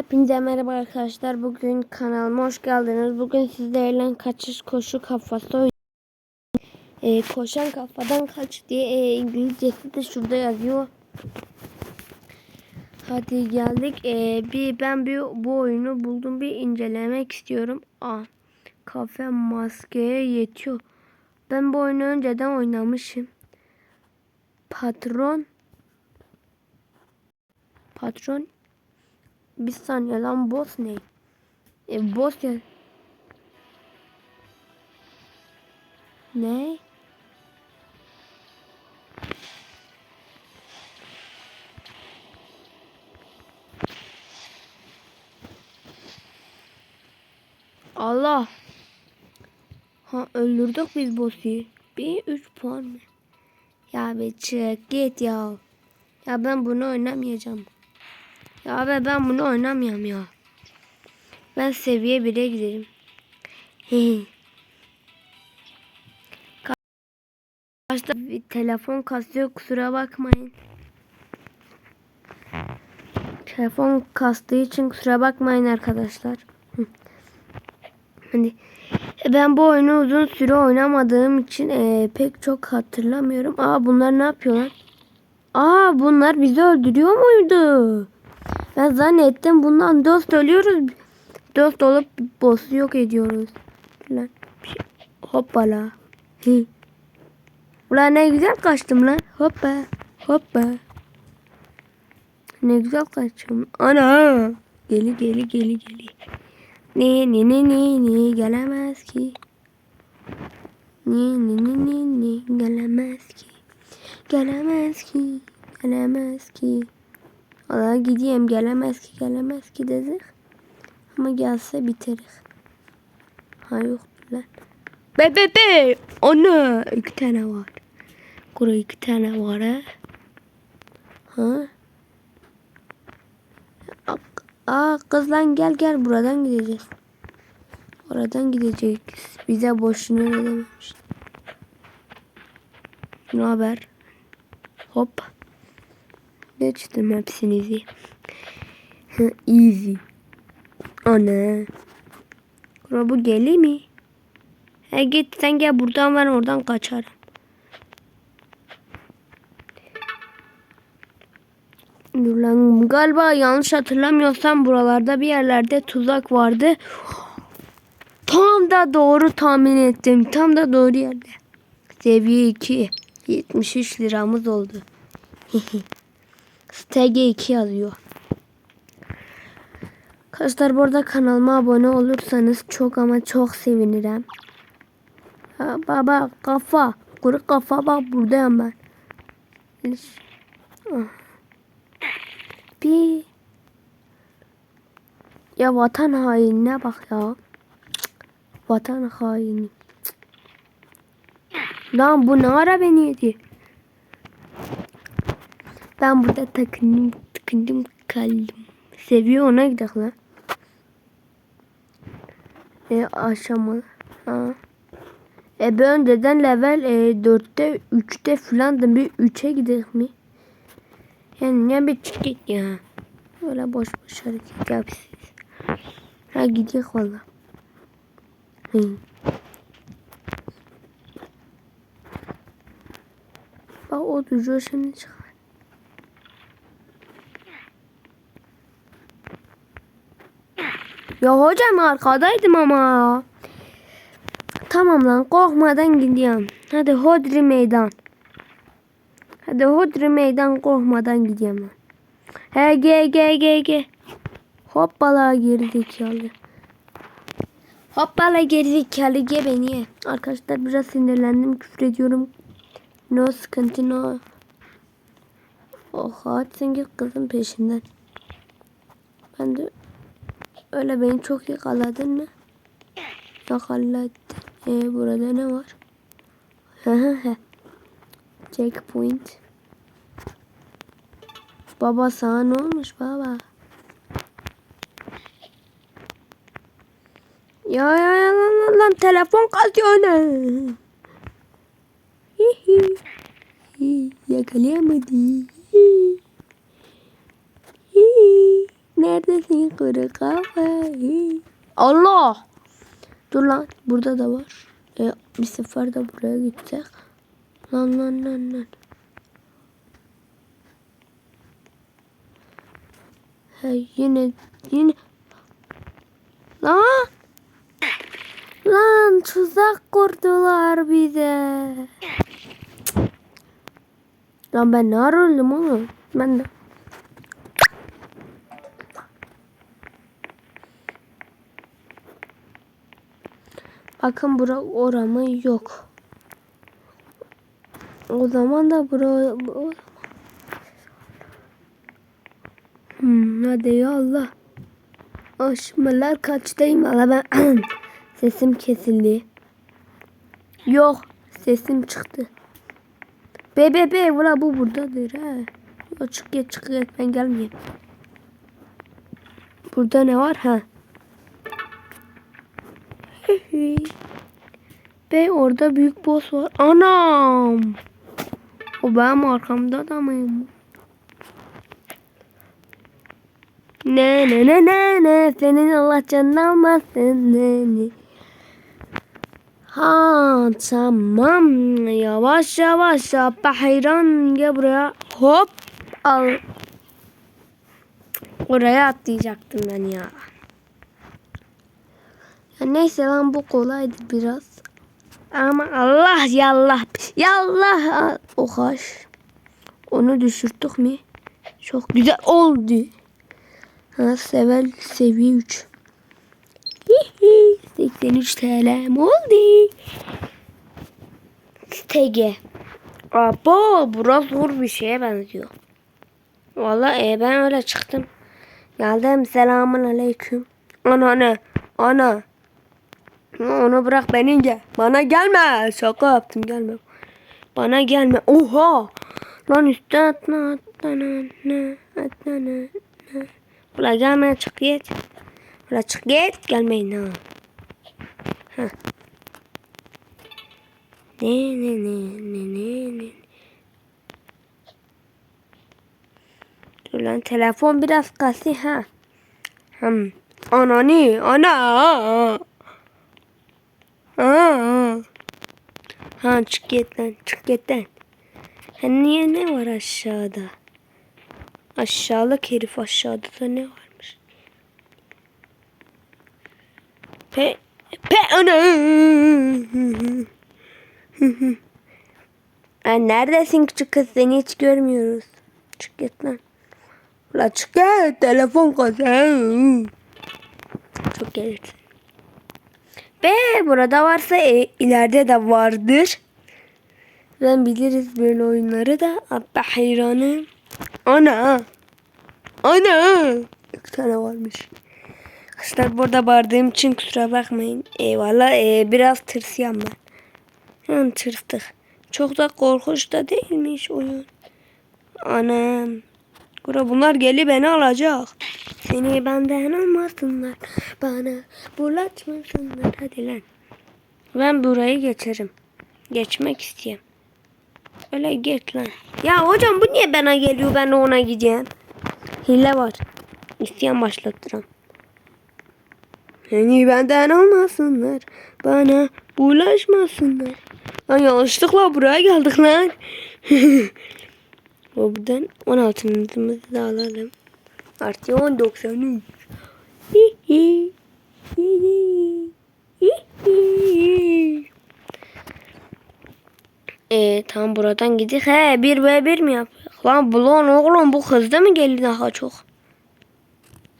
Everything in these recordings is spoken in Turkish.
Hepinize merhaba arkadaşlar. Bugün kanalıma hoş geldiniz. Bugün sizlerle kaçış koşu kafası. Ee, koşan kafadan kaç diye e, İngilizcesi de şurada yazıyor. Hadi geldik. Ee, bir ben bir bu oyunu buldum bir incelemek istiyorum. Aa, kafe maskeye yetiyor. Ben bu oyunu önceden oynamışım. Patron Patron bir saniye lan boss ne? E boss ya. Ne? Allah. Ha öldürdük biz boss'u. Bir 3 puan mı? Ya be çık git ya. Ya ben bunu oynamayacağım. Ya abi ben bunu oynamıyorum ya. Ben seviye 1'e giderim. Kaçta bir telefon kasıyor kusura bakmayın. Telefon kastığı için kusura bakmayın arkadaşlar. Hani ben bu oyunu uzun süre oynamadığım için e, pek çok hatırlamıyorum. Aa bunlar ne yapıyorlar? Aa bunlar bizi öldürüyor muydu? Ben zannettim bundan dost ölüyoruz. Dost olup boss'u yok ediyoruz. Lan. şey- Hoppala. Hi. Ulan ne güzel kaçtım lan. Hoppa. Hoppa. Ne güzel kaçtım. Ana. Geli geli geli geli. Ne ne ne ne ne gelemez ki. Ne ne ne ne ne gelemez ki. Gelemez ki. Gelemez ki. Valla gideyim gelemez ki gelemez ki dedik. Ama gelse biteriz. Ha yok lan. Be be be. Ana iki tane var. Kuru iki tane var ha. Ha? Aa kız lan gel gel buradan gideceğiz. Oradan gideceğiz. Bize boşuna ne dememiş. Ne haber? Hop. Geçtim hepsinizi. Easy. Ana. Kura bu geli mi? He git sen gel buradan ben oradan kaçarım. Dur lan galiba yanlış hatırlamıyorsam buralarda bir yerlerde tuzak vardı. Tam da doğru tahmin ettim. Tam da doğru yerde. Seviye 2. 73 liramız oldu. STG2 yazıyor. Arkadaşlar burada kanalıma abone olursanız çok ama çok sevinirim. Ha, baba kafa. Kuru kafa bak buradayım ben. Ah. Bir ya vatan hainine bak ya. Vatan haini. Lan bu ne ara beni yedi? Ben burada takındım, tıkındım kaldım. Seviyor ona gidelim lan. E aşamalı. Ha. E ben önceden level e, 4'te 3'te falandım. Bir 3'e gidelim mi? Yani ne bir çık git ya. Öyle boş boş hareket yapsın. Ha gidiyor valla. Bak o duruyor şimdi çıkar. Ya hocam arkadaydım ama. Tamam lan korkmadan gidiyorum. Hadi hodri meydan. Hadi hodri meydan korkmadan gidiyorum lan. He ge ge ge ge. Hoppala gerizekalı. Hoppala gerizekalı ge beni. Arkadaşlar biraz sinirlendim küfür ediyorum. No sıkıntı no. Oha git kızın peşinden. Ben de öyle beni çok yakaladın mı? Yakaladın. Ee, burada ne var? Checkpoint. Baba sana ne olmuş baba? Ya ya ya lan lan, lan telefon kasıyor ne? Yakalayamadı. Neredesin kuru kafa? Allah! Dur lan burada da var. E, bir sefer de buraya gitsek. Lan lan lan lan. Hey yine yine. Lan! Lan tuzak kurdular bize. Lan ben ne öldüm oğlum? Ben de. Bakın bura oramı yok. O zaman da bura Hmm, hadi ya Allah. Aşmalar kaçtayım valla ben sesim kesildi. Yok sesim çıktı. Be be be valla bu buradadır ha. Yo, çık git çık git ben gelmeyeyim. Burada ne var ha? Be orada büyük boss var. Anam. O benim arkamda da mıyım? Ne ne ne ne ne senin Allah canını almasın ne ne. Ha tamam yavaş yavaş yapma hayran gel buraya hop al. Oraya atlayacaktım ben ya. Neyse lan bu kolaydı biraz. Ama Allah yallah yallah o kaş. Onu düşürttük mü? Çok güzel oldu. Ha sevel seviye 3. 83 TL oldu. Stege. Abo burası zor bir şeye benziyor. Vallahi e, ben öyle çıktım. Geldim selamun aleyküm. Ana ne? Ana. Onu bırak beni gel. Bana gelme. Şaka yaptım gelme. Bana gelme. Oha. Lan üstte atma atlana ne atlana ne. Gelme çık git. Ula çık git. Gelmeyin ha. Ne ne ne ne ne ne. Dur lan telefon biraz kasi ha. Hmm. Anani ana. Ha. Ha çık git lan çık git lan. Ha niye ne var aşağıda? Aşağılık herif aşağıda da ne varmış? Pe pe ana. Ha, neredesin küçük kız seni hiç görmüyoruz. Çık git lan. La çık git telefon kazan. Çok gelirsin. Ve burada varsa e, ileride de vardır. Ben biliriz böyle oyunları da. Abba hayranım. Ana. Ana. İki tane varmış. Arkadaşlar burada bağırdığım için kusura bakmayın. Eyvallah e, biraz tırsıyorum ben. Yani tırstık. Çok da korkunç da değilmiş oyun. Anam. Kura bunlar geli beni alacak. Seni benden almasınlar. Bana bulaşmasınlar. Hadi lan. Ben burayı geçerim. Geçmek istiyorum. Öyle geç lan. Ya hocam bu niye bana geliyor ben ona gideceğim. Hile var. İsteyen başlattıram. Seni benden almasınlar. Bana bulaşmasınlar. Lan yanlışlıkla buraya geldik lan. Buradan 16 minutumuzu da alalım. Artı 10.93. Hi hi. Hi hi. Hi hi. Ee, tam buradan gidik. He 1 v 1 mi yapıyoruz? Lan bu lan oğlum bu hızlı mı geliyor daha çok?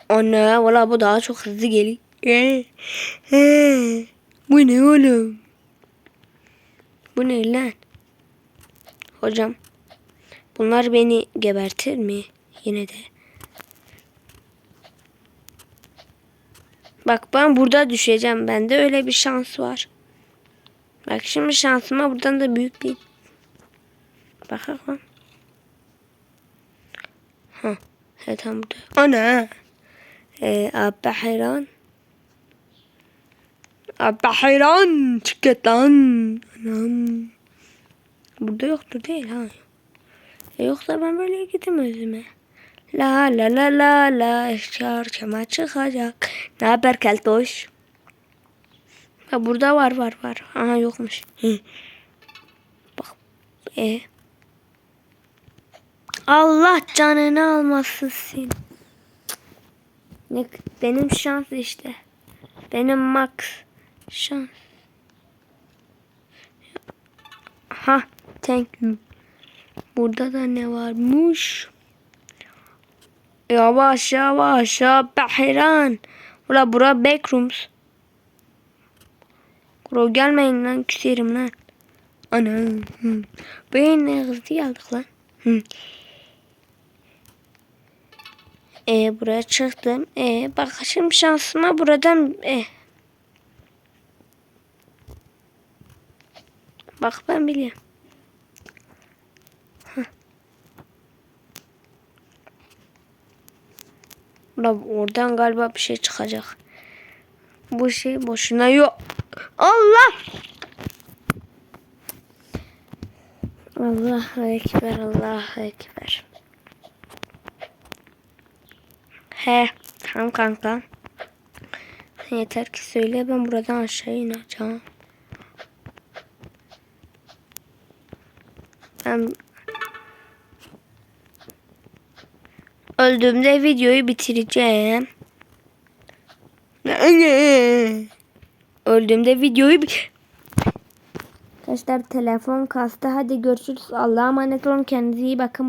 Anne valla bu daha çok hızlı geliyor. Bu ne oğlum? Bu ne lan? Hocam. Bunlar beni gebertir mi? Yine de. Bak ben burada düşeceğim. Bende öyle bir şans var. Bak şimdi şansıma buradan da büyük bir... Bakalım. Ha. Evet tam burada. Ana. Ee, Abba hayran. Abba hayran. Çık lan. Anam. Burada yoktur değil ha. E yoksa ben böyle gideyim özüme. La la la la la çarşıma çıkacak. Ne haber keltoş? Ha burada var var var. Aha yokmuş. Bak. E. Allah canını almasın sen. Ne, benim şans işte. Benim max şans. Ha, thank you. Burada da ne varmış? Yavaş yavaş ya Behran. Ula bura backrooms. Kuro gelmeyin lan küserim lan. Ana. Ben ne hızlı geldik lan. Hı. E buraya çıktım. E bak şimdi şansıma buradan e. Bak ben biliyorum. Ulan oradan galiba bir şey çıkacak. Bu şey boşuna yok. Allah! Allahu Ekber, Allahu Ekber. He, tamam kanka. Yeter ki söyle ben buradan aşağı ineceğim. Ben öldüğümde videoyu bitireceğim. Öldüğümde videoyu Arkadaşlar telefon kastı. Hadi görüşürüz. Allah'a emanet olun. Kendinize iyi bakın.